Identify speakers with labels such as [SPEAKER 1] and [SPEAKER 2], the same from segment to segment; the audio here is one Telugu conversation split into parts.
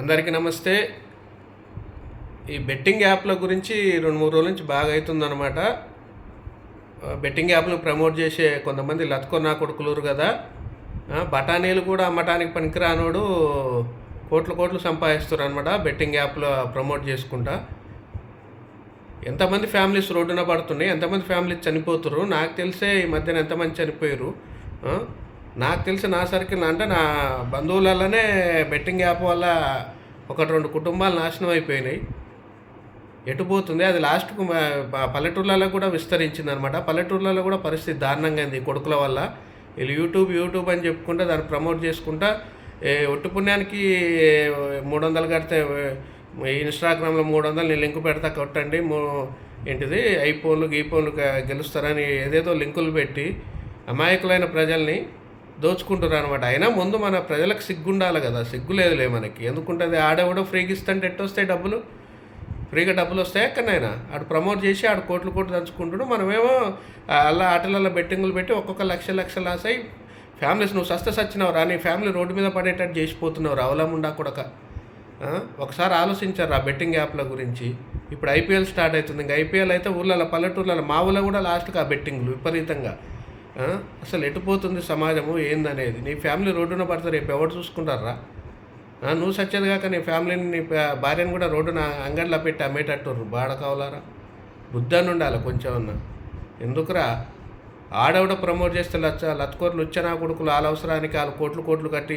[SPEAKER 1] అందరికీ నమస్తే. ఈ బెట్టింగ్ యాప్ల గురించి రెండు మూడు రోజుల నుంచి బాగా అవుతుందన్నమాట బెట్టింగ్ యాప్లు ప్రమోట్ చేసే కొంతమంది లత్కొన్నా కొడుకులు కదా. బఠానీలు కూడా అమ్మటానికి పనికిరానోడు కోట్లు కోట్లు సంపాదిస్తారు అనమాట బెట్టింగ్ యాప్లో ప్రమోట్ చేసుకుంటా. ఎంతమంది ఫ్యామిలీస్ రోడ్డున పడుతున్నాయి ఎంతమంది ఫ్యామిలీస్ చనిపోతున్నారు నాకు తెలిసే ఈ మధ్యన ఎంతమంది చనిపోయారు నాకు తెలిసి నా సర్కిల్ అంటే నా బంధువులలోనే బెట్టింగ్ యాప్ వల్ల ఒకటి రెండు కుటుంబాలు నాశనం అయిపోయినాయి. ఎటు పోతుంది? అది లాస్ట్కు పల్లెటూర్లలో కూడా విస్తరించింది అనమాట పల్లెటూర్లలో కూడా పరిస్థితి దారుణంగా ఉంది కొడుకుల వల్ల. వీళ్ళు యూట్యూబ్ యూట్యూబ్ అని చెప్పుకుంటే దాన్ని ప్రమోట్ చేసుకుంటా ఒట్టు పుణ్యానికి మూడు వందలు కడితే ఇన్స్టాగ్రామ్లో మూడు వందలు నేను లింక్ పెడతా కొట్టండి మూ ఏంటిది ఐఫోన్లు గీఫోన్లు గెలుస్తారని ఏదేదో లింకులు పెట్టి అమాయకులైన ప్రజల్ని దోచుకుంటారు అనమాట అయినా ముందు మన ప్రజలకు సిగ్గుండాలి కదా. సిగ్గు లేదులే మనకి. ఎందుకుంటుంది? ఆడెవడో ఫ్రీగా ఇస్తుంటే ఎట్టొస్తాయి డబ్బులు? ఫ్రీగా డబ్బులు వస్తాయి ఎక్కడైనా ఆడు ప్రమోట్ చేసి ఆడు కోట్లు కోట్లు దంచుకుంటున్నాడు మనమేమో అలా ఆటలలో బెట్టింగులు పెట్టి ఒక్కొక్క లక్ష లక్ష లాస్ అయి ఫ్యామిలీస్ నువ్వు సస్త సచ్చినావు రా? నీ ఫ్యామిలీ రోడ్డు మీద పడేటట్టు చేసిపోతున్నావు రావలముండా కొడక. ఒకసారి ఆలోచించారు ఆ బెట్టింగ్ యాప్ల గురించి. ఇప్పుడు ఐపీఎల్ స్టార్ట్ అవుతుంది. ఇంకా ఐపీఎల్ అయితే ఊళ్ళలో పల్లెటూర్లలో మా ఊళ్ళో కూడా లాస్ట్కి ఆ బెట్టింగ్లు విపరీతంగా. అసలు ఎటుపోతుంది సమాజము ఏందనేది? నీ ఫ్యామిలీ రోడ్డున పడతారు రేపు ఎవరు చూసుకుంటారా? నువ్వు సచ్చేది కాక నీ ఫ్యామిలీని నీ భార్యను కూడా రోడ్డున అంగడిలో పెట్టి అమ్మేటట్టు బాడ కావాలరా బుద్ధాన్ని ఉండాలి కొంచెం అన్న ఎందుకురా? ఆడవిడ ప్రమోట్ చేస్తే లచ్చ లత్కోట్లు వచ్చనా కొడుకులు వాళ్ళ అవసరానికి వాళ్ళు కోట్లు కోట్లు కట్టి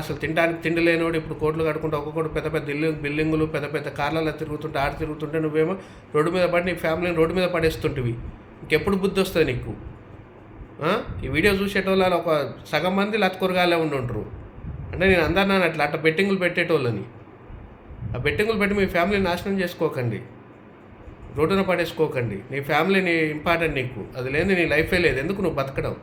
[SPEAKER 1] అసలు తినడానికి తిండి లేనివాడు ఇప్పుడు కోట్లు కట్టుకుంటే ఒక్కొక్కటి పెద్ద పెద్ద ఇల్లు బిల్డింగులు పెద్ద పెద్ద కార్లలో తిరుగుతుంటే ఆడ తిరుగుతుంటే నువ్వేమో రోడ్డు మీద పడి నీ ఫ్యామిలీని రోడ్డు మీద పడేస్తుంటివి. ఇంకెప్పుడు బుద్ధి వస్తుంది నీకు? ఈ వీడియో చూసేటోళ్ళు ఒక సగం మంది లత్కొరగాలే ఉండి ఉంటారు అంటే నేను అందరినాను అట్లా అట్లా బెట్టింగులు పెట్టేటోళ్ళని. ఆ బెట్టింగులు పెట్టి మీ ఫ్యామిలీని నాశనం చేసుకోకండి. రోడ్డున పడేసుకోకండి. నీ ఫ్యామిలీని ఇంపార్టెంట్ నీకు. అది లేని నీ లైఫే లేదు. ఎందుకు నువ్వు బతకడం?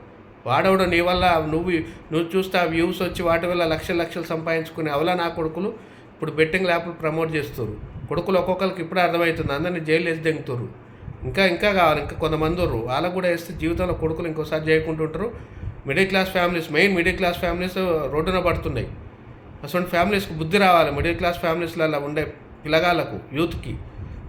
[SPEAKER 1] వాడవడం నీ వల్ల నువ్వు నువ్వు చూస్తే ఆ వ్యూస్ వచ్చి వాటి వల్ల లక్షలు లక్షలు సంపాదించుకునే అవలా నా కొడుకులు? ఇప్పుడు బెట్టింగ్ యాప్లు ప్రమోట్ చేస్తారు కొడుకులు ఒక్కొక్కరికి ఇప్పుడే అర్థమవుతుంది. అందరినీ జైలు వేసి దెంగుతారు ఇంకా ఇంకా కావాలి. ఇంకా కొంతమంది ఉర్రు. వాళ్ళకు కూడా వేస్తే జీవితంలో కొడుకులు ఇంకోసారి చేయకుంటుంటారు middle class families main middle class families రోడ్డున పడుతున్నాయి. అసలు ఫ్యామిలీస్కి బుద్ధి రావాలి. మిడిల్ క్లాస్ ఫ్యామిలీస్లలో ఉండే పిల్లగాళ్ళకు యూత్కి.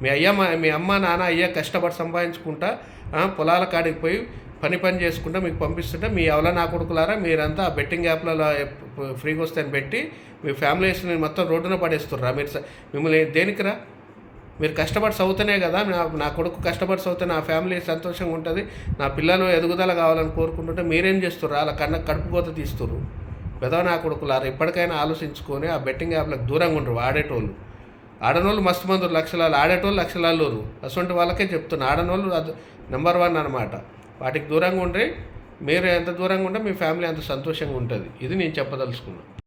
[SPEAKER 1] మీ అయ్య మా- మీ అమ్మ నాన్న అయ్య కష్టపడి సంపాదించుకుంటా పొలాల కాడికి పోయి పని పని చేసుకుంటా మీకు పంపిస్తుంటే మీ ఎవల నా కొడుకులారా మీరంతా ఆ బెట్టింగ్ యాప్లలో ఫ్రీగా వస్తాయని పెట్టి మీ ఫ్యామిలీస్ని మొత్తం రోడ్డున పడేస్తుర్రా. మీరు మిమ్మల్ని దేనికిరా మీరు కష్టపడి చదువుతూనే కదా నా నా కొడుకు కష్టపడి చదివితే నా ఫ్యామిలీ సంతోషంగా ఉంటుంది నా పిల్లలు ఎదుగుదల కావాలని కోరుకుంటుంటే మీరేం చేస్తుర్రు? అలా కన్న కడుపు కోత తీస్తుర్రు. పెదవ నా కొడుకులారా ఇప్పటికైనా ఆలోచించుకొని ఆ బెట్టింగ్ యాప్లకు దూరంగా ఉండరు ఆడేటోళ్ళు ఆడనోళ్ళు మస్తు మందులు లక్షలాలు. ఆడేటోళ్ళు లక్షలాలు అటువంటి వాళ్ళకే చెప్తున్నా ఆడనోళ్ళు అది నెంబర్ వన్ అనమాట వాటికి దూరంగా ఉండి మీరు ఎంత దూరంగా ఉంటే మీ ఫ్యామిలీ అంత సంతోషంగా ఉంటుంది. ఇది నేను చెప్పదలుచుకున్నాను